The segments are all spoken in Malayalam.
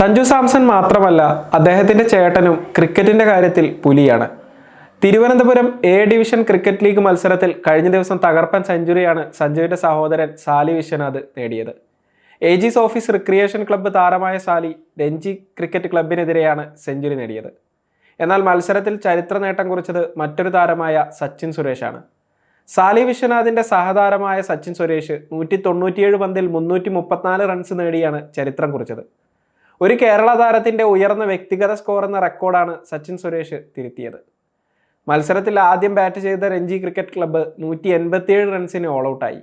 സഞ്ജു സാംസൺ മാത്രമല്ല അദ്ദേഹത്തിന്റെ ചേട്ടനും ക്രിക്കറ്റിന്റെ കാര്യത്തിൽ പുലിയാണ്. Thiruvananthapuram A division cricket league മത്സരത്തിൽ കഴിഞ്ഞ ദിവസം തകർപ്പൻ സെഞ്ചുറിയാണ് സഞ്ജുവിന്റെ സഹോദരൻ സാലി വിശ്വനാഥ് നേടിയത്. ഏജീസ് ഓഫീസ് റിക്രിയേഷൻ ക്ലബ്ബ് താരമായ സാലി രഞ്ജി ക്രിക്കറ്റ് ക്ലബിനെതിരെയാണ് സെഞ്ചുറി നേടിയത്. എന്നാൽ മത്സരത്തിൽ ചരിത്ര നേട്ടം കുറിച്ചത് മറ്റൊരു താരമായ സച്ചിൻ സുരേഷാണ്. സാലി വിശ്വനാഥിന്റെ സഹതാരമായ സച്ചിൻ സുരേഷ് നൂറ്റി തൊണ്ണൂറ്റിയേഴ് പന്തിൽ മുന്നൂറ്റി മുപ്പത്തിനാല് റൺസ് നേടിയാണ് ചരിത്രം കുറിച്ചത്. ഒരു കേരള താരത്തിന്റെ ഉയർന്ന വ്യക്തിഗത സ്കോർ എന്ന റെക്കോർഡാണ് സച്ചിൻ സുരേഷ് തിരുത്തിയത്. മത്സരത്തിൽ ആദ്യം ബാറ്റ് ചെയ്ത രഞ്ജി ക്രിക്കറ്റ് ക്ലബ്ബ് നൂറ്റി എൺപത്തിയേഴ് റൺസിന് ഓൾ ഔട്ടായി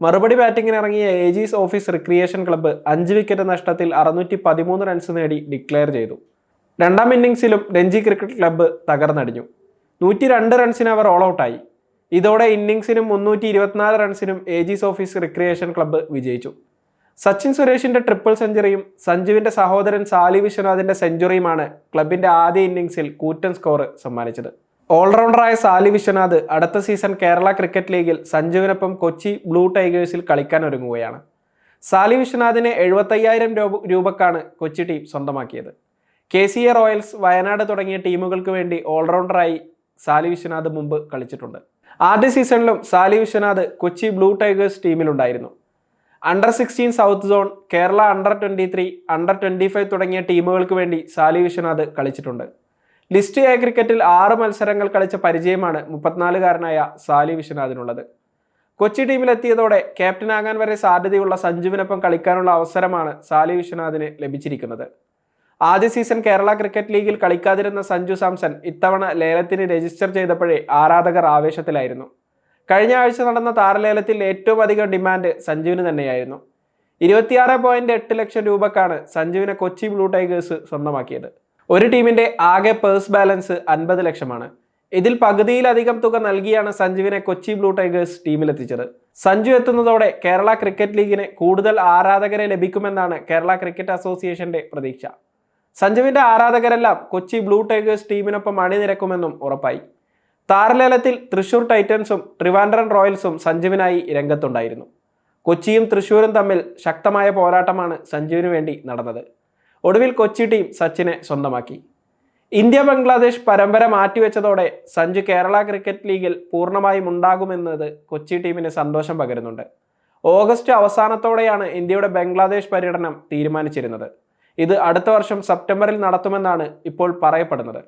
മറുപടി ബാറ്റിംഗിന് ഇറങ്ങിയ ഏജീസ് ഓഫീസ് റിക്രിയേഷൻ ക്ലബ്ബ് അഞ്ച് വിക്കറ്റ് നഷ്ടത്തിൽ അറുന്നൂറ്റി പതിമൂന്ന് റൺസ് നേടി ഡിക്ലെയർ ചെയ്തു. രണ്ടാം ഇന്നിംഗ്സിലും രഞ്ജി ക്രിക്കറ്റ് ക്ലബ്ബ് തകർന്നടിഞ്ഞു. നൂറ്റി രണ്ട് റൺസിന് അവർ ഓൾ ഔട്ടായി ഇതോടെ ഇന്നിംഗ്സിനും മുന്നൂറ്റി ഇരുപത്തിനാല് റൺസിനും ഏജീസ് ഓഫീസ് റിക്രിയേഷൻ ക്ലബ്ബ് വിജയിച്ചു. സച്ചിൻ സുരേഷിന്റെ ട്രിപ്പിൾ സെഞ്ചുറിയും സഞ്ജുവിന്റെ സഹോദരൻ സാലി വിശ്വനാഥിന്റെ സെഞ്ചുറിയുമാണ് ക്ലബിന്റെ ആദ്യ ഇന്നിംഗ്സിൽ കൂറ്റൻ സ്കോർ സമ്മാനിച്ചത്. ഓൾറൗണ്ടറായ സാലി വിശ്വനാഥ് അടുത്ത സീസൺ കേരള ക്രിക്കറ്റ് ലീഗിൽ സഞ്ജുവിനൊപ്പം കൊച്ചി ബ്ലൂ ടൈഗേഴ്സിൽ കളിക്കാൻ ഒരുങ്ങുകയാണ്. സാലി വിശ്വനാഥിനെ എഴുപത്തയ്യായിരം രൂപ രൂപക്കാണ് കൊച്ചി ടീം സ്വന്തമാക്കിയത്. K C A royals Wayanad തുടങ്ങിയ ടീമുകൾക്ക് വേണ്ടി ഓൾറൗണ്ടറായി സാലി വിശ്വനാഥ് മുമ്പ് കളിച്ചിട്ടുണ്ട്. ആദ്യ സീസണിലും Sali Vishwanath Kochi blue tigers ടീമിലുണ്ടായിരുന്നു under sixteen south zone Kerala under twenty three under twenty five തുടങ്ങിയ ടീമുകൾക്ക് വേണ്ടി സാലി വിശ്വനാഥ് കളിച്ചിട്ടുണ്ട്. ലിസ്റ്റ് എ ക്രിക്കറ്റിൽ ആറ് മത്സരങ്ങൾ കളിച്ച പരിചയമാണ് മുപ്പത്തിനാലുകാരനായ സാലി വിശ്വനാഥിനുള്ളത്. കൊച്ചി ടീമിലെത്തിയതോടെ ക്യാപ്റ്റനാകാൻ വരെ സാധ്യതയുള്ള സഞ്ജുവിനൊപ്പം കളിക്കാനുള്ള അവസരമാണ് സാലി വിശ്വനാഥിന് ലഭിച്ചിരിക്കുന്നത്. ആദ്യ സീസൺ കേരള ക്രിക്കറ്റ് ലീഗിൽ കളിക്കാതിരുന്ന സഞ്ജു സാംസൺ ഇത്തവണ ലേലത്തിന് രജിസ്റ്റർ ചെയ്തപ്പോഴേ ആരാധകർ ആവേശത്തിലായിരുന്നു. കഴിഞ്ഞ ആഴ്ച നടന്ന താരലേലത്തിൽ ഏറ്റവും അധികം ഡിമാൻഡ് സഞ്ജുവിന് തന്നെയായിരുന്നു. ഇരുപത്തിയാറ് പോയിന്റ് എട്ട് ലക്ഷം രൂപക്കാണ് സഞ്ജുവിനെ കൊച്ചി ബ്ലൂ ടൈഗേഴ്സ് സ്വന്തമാക്കിയത്. ഒരു ടീമിന്റെ ആകെ പേഴ്സ് ബാലൻസ് അൻപത് ലക്ഷമാണ്. ഇതിൽ പകുതിയിലധികം തുക നൽകിയാണ് സഞ്ജുവിനെ കൊച്ചി ബ്ലൂ ടൈഗേഴ്സ് ടീമിലെത്തിച്ചത് സഞ്ജു എത്തുന്നതോടെ കേരള ക്രിക്കറ്റ് ലീഗിന് കൂടുതൽ ആരാധകരെ ലഭിക്കുമെന്നാണ് കേരള ക്രിക്കറ്റ് അസോസിയേഷന്റെ പ്രതീക്ഷ. സഞ്ജുവിന്റെ ആരാധകരെല്ലാം കൊച്ചി ബ്ലൂ ടൈഗേഴ്സ് ടീമിനൊപ്പം അണിനിരക്കുമെന്നും ഉറപ്പായി. താരലേലത്തിൽ തൃശൂർ ടൈറ്റൻസും ട്രിവാൻഡ്രം റോയൽസും സഞ്ജുവിനായി രംഗത്തുണ്ടായിരുന്നു. കൊച്ചിയും തൃശൂരും തമ്മിൽ ശക്തമായ പോരാട്ടമാണ് സഞ്ജുവിന് വേണ്ടി നടന്നത്. ഒടുവിൽ കൊച്ചി ടീം സച്ചിനെ സ്വന്തമാക്കി. ഇന്ത്യ ബംഗ്ലാദേശ് പരമ്പര മാറ്റിവെച്ചതോടെ സഞ്ജു കേരള ക്രിക്കറ്റ് ലീഗിൽ പൂർണമായും ഉണ്ടാകുമെന്നത് കൊച്ചി ടീമിന് സന്തോഷം പകരുന്നുണ്ട്. ഓഗസ്റ്റ് അവസാനത്തോടെയാണ് ഇന്ത്യയുടെ ബംഗ്ലാദേശ് പര്യടനം തീരുമാനിച്ചിരുന്നത്. ഇത് അടുത്ത വർഷം സെപ്റ്റംബറിൽ നടത്തുമെന്നാണ് ഇപ്പോൾ പറയപ്പെടുന്നത്.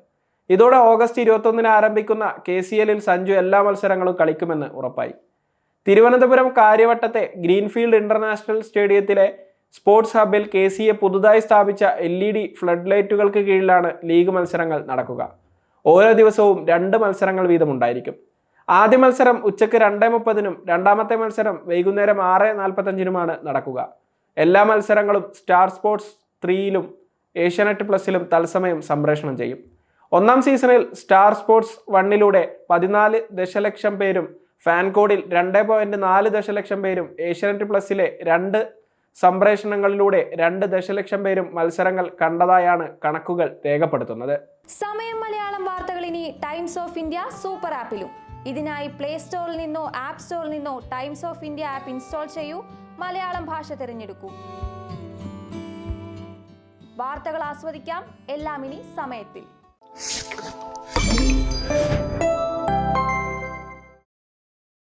ഇതോടെ ഓഗസ്റ്റ് ഇരുപത്തൊന്നിന് ആരംഭിക്കുന്ന കെ സി എല്ലിൽ സഞ്ജു എല്ലാ മത്സരങ്ങളും കളിക്കുമെന്ന് ഉറപ്പായി. തിരുവനന്തപുരം കാര്യവട്ടത്തെ ഗ്രീൻഫീൽഡ് ഇന്റർനാഷണൽ സ്റ്റേഡിയത്തിലെ സ്പോർട്സ് ഹബിൽ കെ സി എ പുതുതായി സ്ഥാപിച്ച എൽ ഇ ഡി ഫ്ലഡ് ലൈറ്റുകൾക്ക് കീഴിലാണ് ലീഗ് മത്സരങ്ങൾ നടക്കുക. ഓരോ ദിവസവും രണ്ട് മത്സരങ്ങൾ വീതമുണ്ടായിരിക്കും. ആദ്യ മത്സരം ഉച്ചയ്ക്ക് രണ്ടേ മുപ്പതിനും രണ്ടാമത്തെ മത്സരം വൈകുന്നേരം ആറ് നാൽപ്പത്തഞ്ചിനുമാണ് നടക്കുക. എല്ലാ മത്സരങ്ങളും സ്റ്റാർ സ്പോർട്സ് ത്രീയിലും ഏഷ്യാനെറ്റ് പ്ലസിലും തത്സമയം സംപ്രേഷണം ചെയ്യും. ഒന്നാം സീസണിൽ സ്റ്റാർ സ്പോർട്സ് വണ്ണിലൂടെ പതിനാല് ദശലക്ഷം പേരും ഫാൻ കോഡിൽ രണ്ട് പോയിന്റ് നാല് ദശലക്ഷം പേരും ഏഷ്യാനെറ്റ് പ്ലസിലെ രണ്ട് സംപ്രേഷണങ്ങളിലൂടെ രണ്ട് ദശലക്ഷം പേരും മത്സരങ്ങൾ കണ്ടതായാണ് കണക്കുകൾ രേഖപ്പെടുത്തുന്നത്. സമയം മലയാളം വാർത്തകൾ ഇനി ടൈംസ് ഓഫ് ഇന്ത്യ സൂപ്പർ ആപ്പിലും. ഇതിനായി പ്ലേ സ്റ്റോറിൽ നിന്നോ ആപ്പ് സ്റ്റോറിൽ നിന്നോ Times of India app install ചെയ്യൂ. മലയാളം ഭാഷ തിരഞ്ഞെടുക്കൂ. വാർത്തകൾ ആസ്വദിക്കാം. എല്ലാം ഇനി സമയത്തിൽ. you